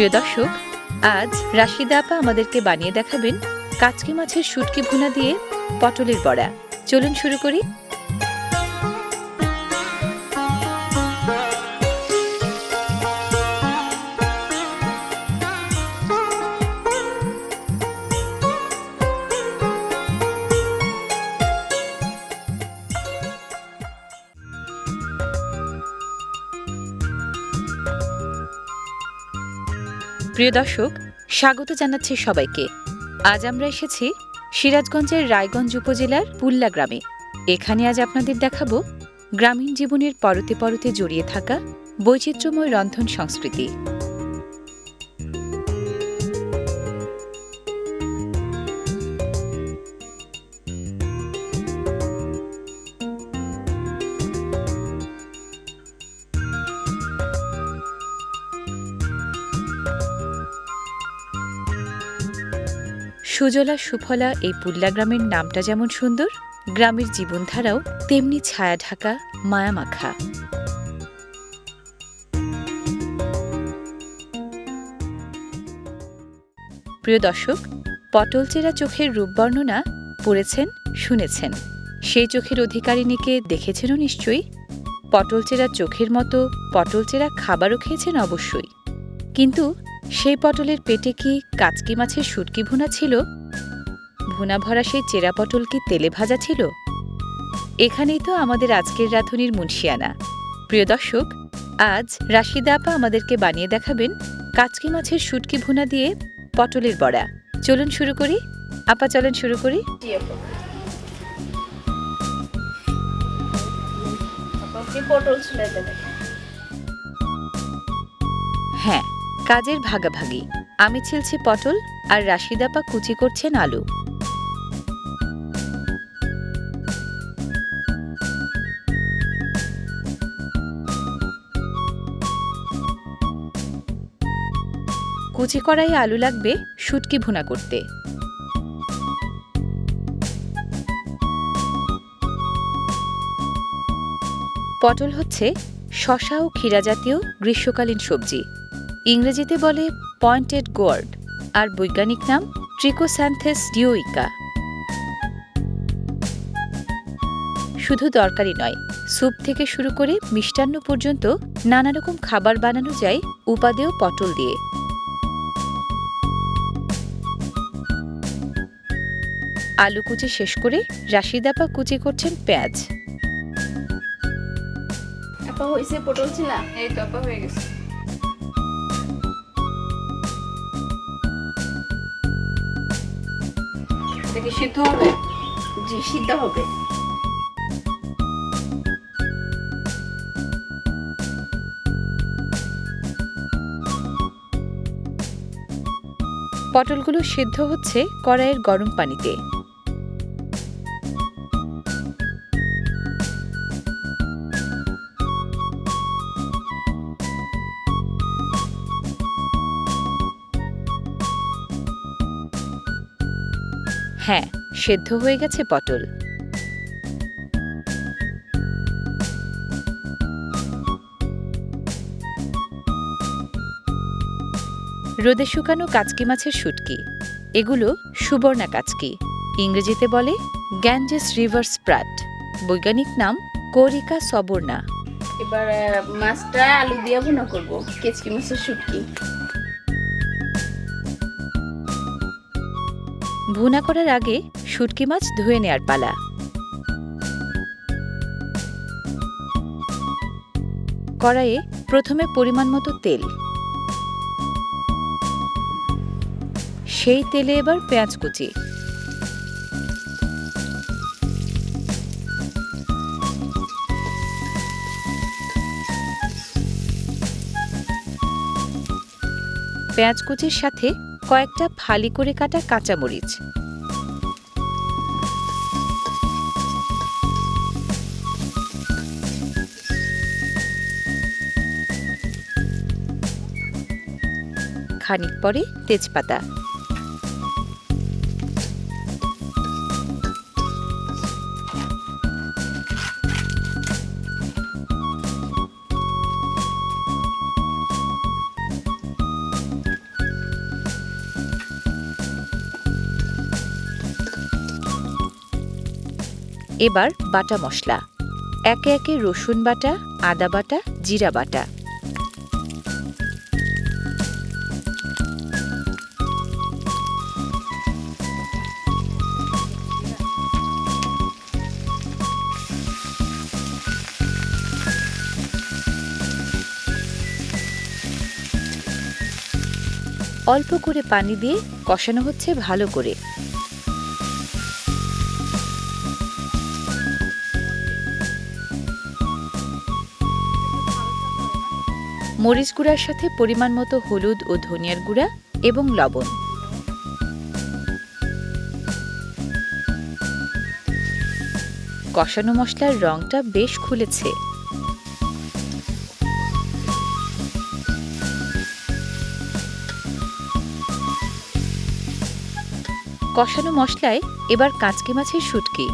প্রিয় দর্শক, আজ রাশিদা আপা আমাদেরকে বানিয়ে দেখাবেন কাচকি মাছের শুটকি ভুনা দিয়ে পটলের বড়া। চলুন শুরু করি। প্রিয় দর্শক, স্বাগত জানাচ্ছি সবাইকে। আজ আমরা এসেছি সিরাজগঞ্জের রায়গঞ্জ উপজেলার পুল্লা গ্রামে। এখানে আজ আপনাদের দেখাবো গ্রামীণ জীবনের পরতে পরতে জড়িয়ে থাকা বৈচিত্র্যময় রন্ধন সংস্কৃতি। সুজলা সুফলা এই পুল্লা গ্রামের নামটা যেমন সুন্দর, গ্রামের জীবনধারাও তেমনি ছায়া ঢাকা মায়ামাখা প্রিয় দর্শক পটলচেরা চোখের রূপ বর্ণনা পড়েছেন, শুনেছেন। সেই চোখের অধিকারিণীকে দেখেছেনও নিশ্চয়ই। পটলচেরা চোখের মতো পটলচেরা খাবারও খেয়েছেন অবশ্যই। কিন্তু সেই পটলের পেটে কি কাচকি মাছের শুটকি ভুনা ছিল? ভুনা ভরা সেই চেরা পটল কি তেলে ভাজা ছিল? এখানেই তো আমাদের আজকের রাঁধুনির মুন্সিয়ানা। প্রিয় দর্শক আজ রাশিদা আপা আমাদেরকে বানিয়ে দেখাবেন কাচকি মাছের শুটকি ভুনা দিয়ে পটলের বড়া। চলুন শুরু করি। আপা চলেন শুরু করি। পটল হ্যাঁ কাজের ভাগাভাগি। আমি ছিলছি পটল আর রাশিদাপা কুচি করছেন আলু। কুচি করাই আলু লাগবে শুটকি ভুনা করতে। পটল হচ্ছে শশা ও ক্ষীরা জাতীয় গ্রীষ্মকালীন সবজি। ইংরেজিতে বলে পয়েন্টেড গোয়ার্ড আর বৈজ্ঞানিক নাম ট্রিকোস্যান্থেস ডিওইকা শুধু তরকারি নয় স্যুপ থেকে শুরু করে মিষ্টান্ন পর্যন্ত নানা রকম খাবার বানানো যায় উপাদেয় পটল দিয়ে। আলু কুচি শেষ করে রাশিদাপা কুচি করছেন পেঁয়াজ। আপা হইছে পটল ছিলা এই তো আপা হয়ে গেছে। এটা কি সিদ্ধ হবে? জি সিদ্ধ হবে। পটলগুলো সিদ্ধ হচ্ছে কড়াইয়ের গরম পানিতে। হ্যাঁ সেদ্ধ হয়ে গেছে পটল। রোদে শুকানো কাচকি মাছের শুটকি। এগুলো সুবর্ণা কাচকি। ইংরেজিতে বলে গ্যাঞ্জেস রিভার স্প্রাট। বৈজ্ঞানিক নাম কোরিকা সবর্ণা। এবার মাছটা আলু দিয়ে ভুনা করব, কেচকি মাছের শুটকি। ভুনা করার আগে শুটকি মাছ ধুয়ে নেয়ার পালা। কড়াইয়ে প্রথমে পরিমাণ মতো তেল। সেই তেলে এবার পেঁয়াজ কুচি। পেঁয়াজ কুচির সাথে কয়েকটা ফালি করে কাটা কাঁচামরিচ। খানিক পরে তেজপাতা। এবার বাটা মশলা। একে একে রসুন বাটা, আদা বাটা, জিরা বাটা। অল্প করে পানি দিয়ে কষানো হচ্ছে ভালো করে। মরিচ গুঁড়ার সাথে পরিমাণ মতো হলুদ ও ধনিয়ার গুঁড়া এবং লবণ। কষানো মশলার রংটা বেশ খুলেছে। কষানো মশলায় এবার কাঁচকি মাছের শুটকি।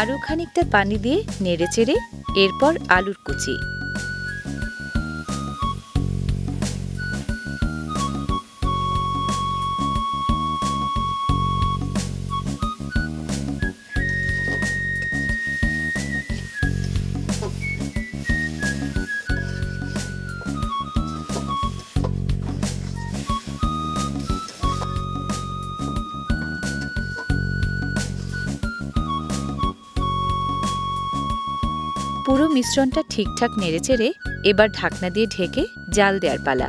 আরও খানিকটা পানি দিয়ে নেড়েচেড়ে এরপর আলুর কুচি। পুরো মিশ্রণটা ঠিকঠাক নেড়েচেড়ে এবার ঢাকনা দিয়ে ঢেকে জাল দেওয়ার পালা।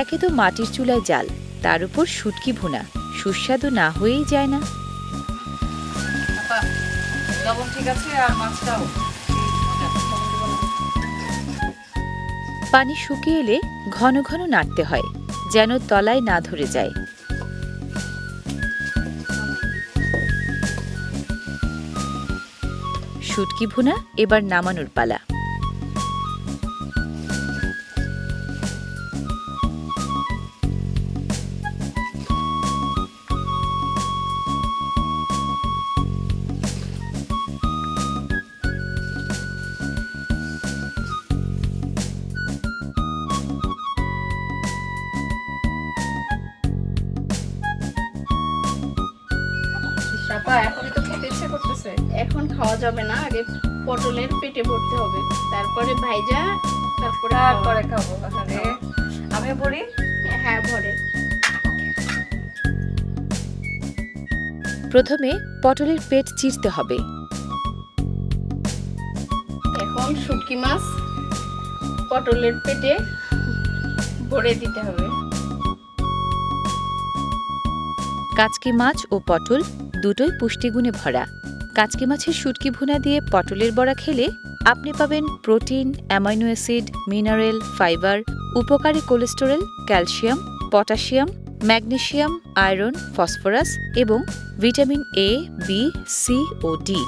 একে তো মাটির চুলায় জাল তার উপর শুটকি ভুনা সুস্বাদু না হয়েই যায় না। পানি শুকিয়ে এলে ঘন ঘন নাড়তে হয় যেন তলায় না ধরে যায়। শুটকি ভুনা এবার নামানোর পালা। যাবে না আগে পটলের পেটে ভরতে হবে। তারপরে ভাইজা তারপরে তারপরে খাব আমিও পড়ি হ্যাঁ ভরে। প্রথমে পটলের পেট চিরতে হবে। এখন শুটকি মাছ পটলের পেটে ভরে দিতে হবে। কাচকি মাছ ও পটল দুটোই পুষ্টিগুণে ভরা। কাচকি মাছের শুটকি ভুনা দিয়ে পটলের বড়া খেলে আপনি পাবেন protein, amino acid, mineral, fibre, উপকারী cholesterol, calcium, potassium, magnesium, iron, phosphorus এবং ভিটামিন এ বি সি ও ডি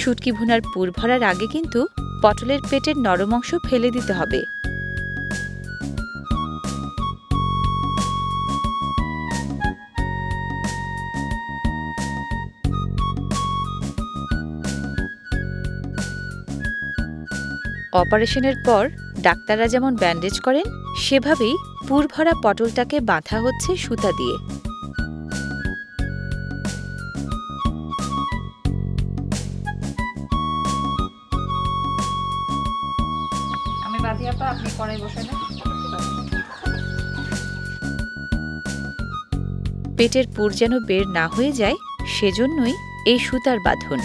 শুটকি ভুনার পুর ভরার আগে কিন্তু পটলের পেটের নরম অংশ ফেলে দিতে হবে। অপারেশনের পর ডাক্তাররা যেমন ব্যান্ডেজ করেন, সেভাবেই পুর ভরা পটলটাকে বাঁধা হচ্ছে সুতা দিয়ে। আপনি পেটের পুর যেন বের না হয়ে যায়, সেজন্যই এই সুতার বাঁধন।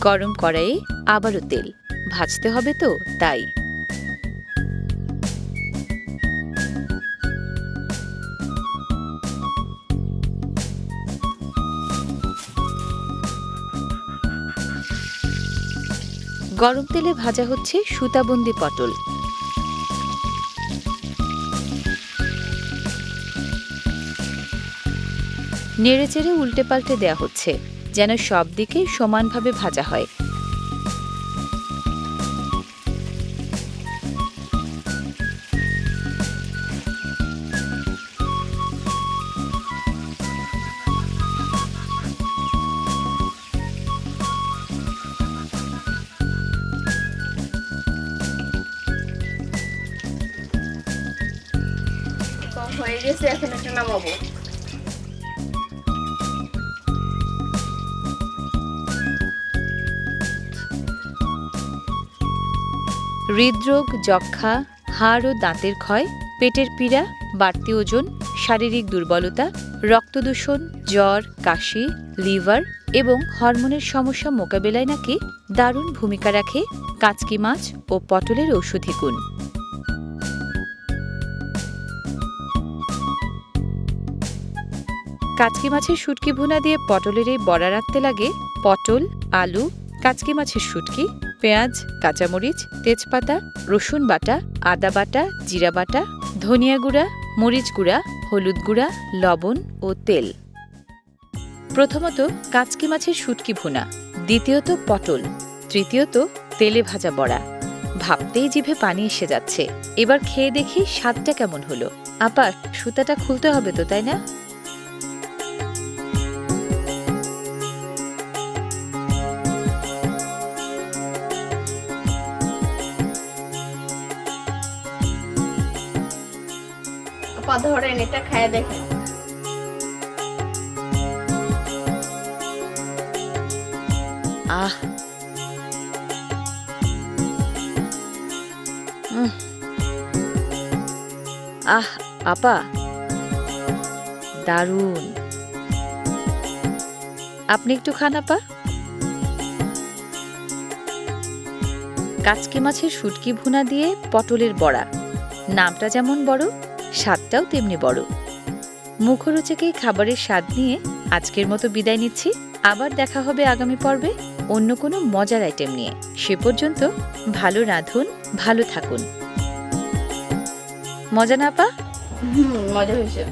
গরম কড়াইয়ে আবারও তেল। ভাজতে হবে তো, তাই। গরম তেলে ভাজা হচ্ছে সুতাবন্দি পটল। নেড়েচেড়ে উল্টে পাল্টে দেয়া হচ্ছে, যেন সব দিকে সমানভাবে ভাজা হয়। নামাবো। হৃদরোগ যক্ষা হাড় ও দাঁতের ক্ষয়, পেটের পীড়া, বাড়তি ওজন, শারীরিক দুর্বলতা রক্তদূষণ জ্বর, কাশি, লিভার এবং হরমোনের সমস্যা মোকাবেলায় নাকি দারুণ ভূমিকা রাখে কাচকি মাছ ও পটলের ঔষধি গুণ। কাচকি মাছের শুটকি ভুনা দিয়ে পটলের এই বড়া রাখতে লাগে পটল, আলু, কাচকি মাছের শুটকি, পেঁয়াজ, কাঁচামরিচ, তেজপাতা, রসুন বাটা, আদা বাটা, জিরা বাটা, ধনিয়া গুঁড়া, মরিচ গুঁড়া, হলুদ গুঁড়া, লবণ ও তেল। প্রথমত কাচকি মাছের শুটকি ভুনা, দ্বিতীয়ত পটল, তৃতীয়ত তেলে ভাজা বড়া। ভাবতেই জিভে পানি এসে যাচ্ছে। এবার খেয়ে দেখি স্বাদটা কেমন হলো। আপা সুতাটা খুলতে হবে তো, তাই না? আপা ধরেন, এটা দেখেন। আহ। আহ, আপা। দারুণ। আপনি একটু খান, আপা। কাচকি মাছের শুটকি ভুনা দিয়ে পটলের বড়া। নামটা যেমন বড় স্বাদটাও তেমনি বড়। মুখরোচকে খাবারের স্বাদ নিয়ে আজকের মতো বিদায় নিচ্ছি। আবার দেখা হবে আগামী পর্বে অন্য কোনো মজার আইটেম নিয়ে। সে পর্যন্ত ভালো রাঁধুন, ভালো থাকুন। মজা না পা? মজা হয়েছে।